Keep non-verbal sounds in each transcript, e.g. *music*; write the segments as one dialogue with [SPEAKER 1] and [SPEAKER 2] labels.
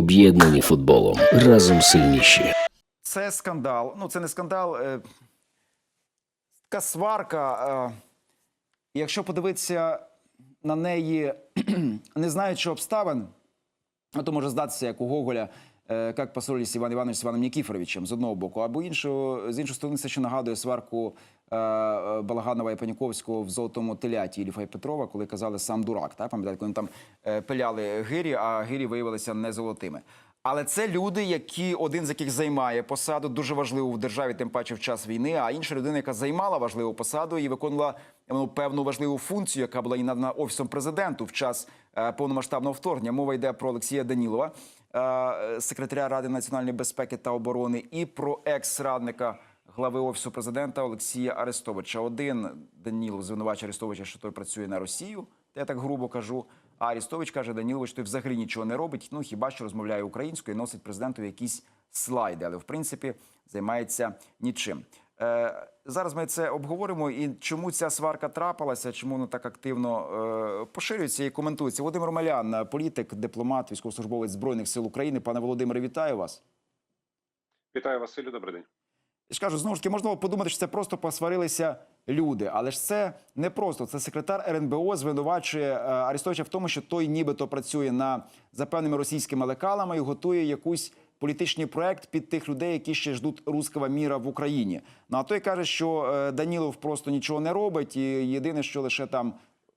[SPEAKER 1] Об'єднані футболом. Разом сильніші.
[SPEAKER 2] Це скандал. Ну, це не скандал. Е, така сварка. Е, якщо подивитися на неї, *clears throat* не знаючи обставин, то може здатися, як у Гоголя, як поссорились Іван Іванович з Іваном Нікіфоровичем з одного боку, або іншого, з іншої сторони, це ще нагадує сварку е, е, Балаганова і Паніковського в золотому теляті Іліфа і Петрова, коли казали сам дурак. Так? Пам'ятаєте, коли там е, пиляли гирі, а гирі виявилися не золотими. Але це люди, які один з яких займає посаду дуже важливу в державі, тим паче в час війни. А інша людина, яка займала важливу посаду і виконувала ну, певну важливу функцію, яка була і надана офісом президенту в час е, повномасштабного вторгнення. Мова йде про Олексія Данілова, е, секретаря Ради національної безпеки та оборони, і про екс-радника глави офісу президента Олексія Арестовича. Один Данілов звинувачує Арестовича, що той працює на Росію. Я так грубо кажу. А Арістович каже, Данілович, той взагалі нічого не робить. Ну хіба що розмовляє українською, носить президенту якісь слайди, але в принципі займається нічим. Зараз ми це обговоримо. І чому ця сварка трапилася, чому вона так активно е, поширюється і коментується. Володимир Малян, політик, дипломат, військовослужбовець збройних сил України. Пане Володимире, вітаю вас.
[SPEAKER 3] Вітаю Василю, добрий день.
[SPEAKER 2] Я ж кажу, знову ж таки, можна подумати, що це просто посварилися люди, але ж це не просто. Це секретар РНБО звинувачує е, Арестовича в тому, що той нібито працює на за певними російськими лекалами і готує якийсь політичний проект під тих людей, які ще ждуть руского міра в Україні. Ну а той каже, що е, Данілов просто нічого не робить, і єдине, що лише там.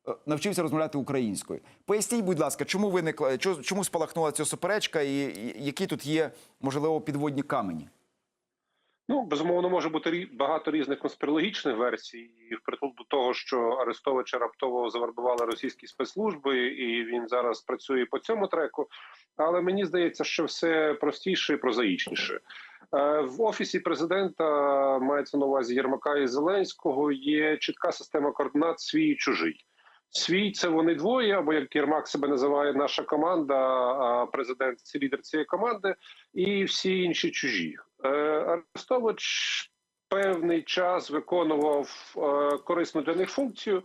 [SPEAKER 2] е, Навчився розмовляти українською. Поясніть, будь ласка, чому виникла чо- чому спалахнула ця суперечка, і які тут є можливо підводні камені?
[SPEAKER 3] Ну безумовно може бути багато різних конспірологічних версій, і впритул до того, що Арестовича раптово завербували російські спецслужби, і він зараз працює по цьому треку. Але мені здається, що все простіше і прозаїчніше. Е, В офісі президента мається на увазі Єрмака і Зеленського. Є чітка система координат свій і чужий. Свій це вони двоє, або як Єрмак себе називає, наша команда, а президент це лідер цієї команди, і всі інші чужі. Е, Арестович певний час виконував е, корисну для них функцію.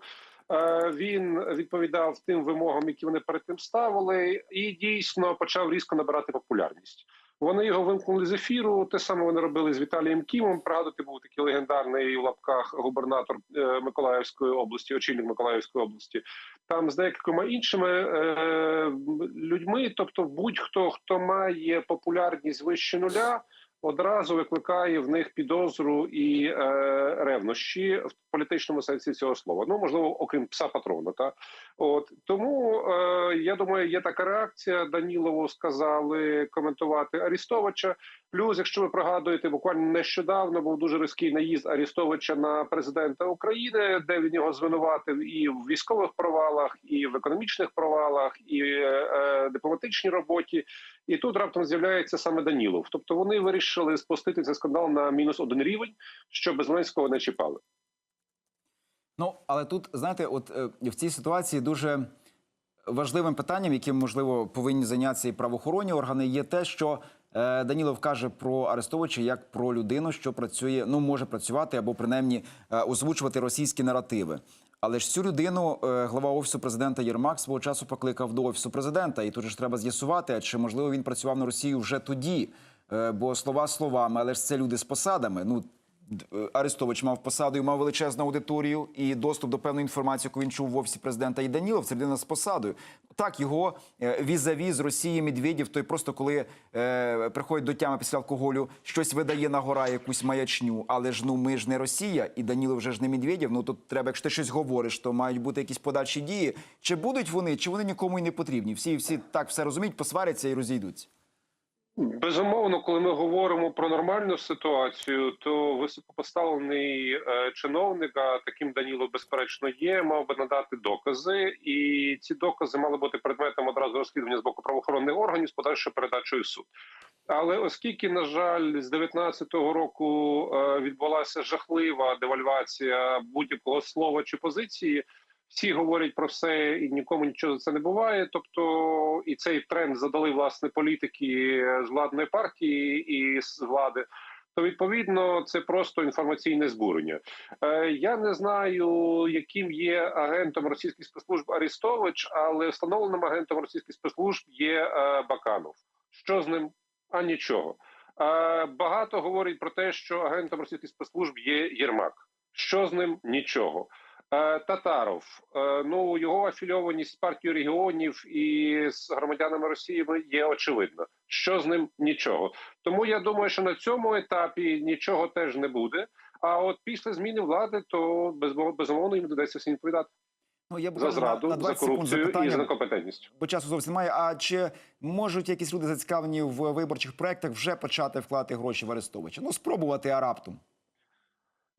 [SPEAKER 3] Е, Він відповідав тим вимогам, які вони перед тим ставили, і дійсно почав різко набирати популярність. Вони його вимкнули з ефіру. Те саме вони робили з Віталієм Кімом. Пригадувати був такий легендарний в лапках губернатор Миколаївської області, очільник Миколаївської області. Там з деякими іншими людьми. Тобто, будь-хто хто має популярність вище нуля. Одразу викликає в них підозру і е, ревнощі в політичному сенсі цього слова. Ну можливо, окрім пса патрона. Та от тому е, я думаю, є така реакція. Данілову сказали коментувати Арістовича. Плюс, якщо ви пригадуєте, буквально нещодавно був дуже різкий наїзд Арістовича на президента України, де він його звинуватив і в військових провалах, і в економічних провалах, і е, е, дипломатичній роботі. І тут раптом з'являється саме Данілов. Тобто вони вирішили спустити цей скандал на мінус один рівень, щоб Зеленського не чіпали.
[SPEAKER 2] Ну, але тут, знаєте, от е, в цій ситуації дуже важливим питанням, яким, можливо, повинні зайнятися і правоохоронні органи, є те, що е, Данілов каже про Арестовича як про людину, що працює, ну може працювати або принаймні е, озвучувати російські наративи. Але ж цю людину глава офісу президента Єрмак свого часу покликав до офісу президента, і тут ж треба з'ясувати, чи можливо він працював на Росію вже тоді. Е, Бо слова словами, але ж це люди з посадами. Ну е, Арестович мав посаду і мав величезну аудиторію і доступ до певної інформації, яку він чув в офісі президента. І Данілов це людина з посадою. Так, його е, візаві з Росії Медведєв, той просто коли е, приходить до тями після алкоголю, щось видає на гора, якусь маячню. Але ж ну ми ж не Росія, і Данілов вже ж не Медведєв. Ну тут треба, якщо ти щось говориш, то мають бути якісь подальші дії. Чи будуть вони, чи вони нікому й не потрібні? Всі всі так все розуміють, посваряться і розійдуться.
[SPEAKER 3] Безумовно, коли ми говоримо про нормальну ситуацію, то високопоставлений е, чиновник, а таким Даніло безперечно є, мав би надати докази, і ці докази мали бути предметом одразу розслідування з боку правоохоронних органів з подальшою передачею в суд. Але оскільки, на жаль, з 19-го року е, відбулася жахлива девальвація будь-якого слова чи позиції. Всі говорять про все і нікому нічого за це не буває. Тобто, і цей тренд задали власне політики з владної партії і з влади. То відповідно це просто інформаційне збурення. Е, я не знаю, яким є агентом російських спецслужб Арістович, але встановленим агентом російських спецслужб є е, Баканов. Що з ним? А нічого. Е, багато говорять про те, що агентом російських спецслужб є Єрмак. Що з ним? Нічого. Е, Татаров, е, ну його афільованість з партією регіонів і з громадянами Росії є очевидна. Що з ним? Нічого. Тому я думаю, що на цьому етапі нічого теж не буде. А от після зміни влади, то безумовно їм доведеться всім відповідати
[SPEAKER 2] Ну, я
[SPEAKER 3] за зраду,
[SPEAKER 2] на, на
[SPEAKER 3] за
[SPEAKER 2] 20 секунд
[SPEAKER 3] і за некомпетентність.
[SPEAKER 2] бо часу зовсім немає. А чи можуть якісь люди зацікавлені в виборчих проєктах вже почати вкладати гроші в Арестовича? Ну, спробувати а раптом.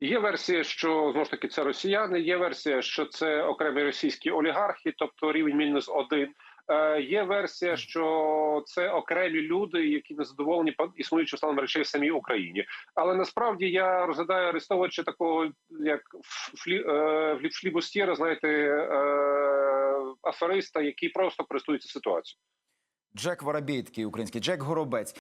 [SPEAKER 3] Є версія, що знову ж таки це росіяни. Є версія, що це окремі російські олігархи, тобто рівень мінус один. Е, є версія, що це окремі люди, які не задоволені існуючим станом речей в самій Україні. Але насправді я розглядаю Арестовича такого, як флі, е, флібустєра, знаєте, е, афериста, який просто користується ситуацією.
[SPEAKER 2] Джек Воробей, такий український, Джек Горобець.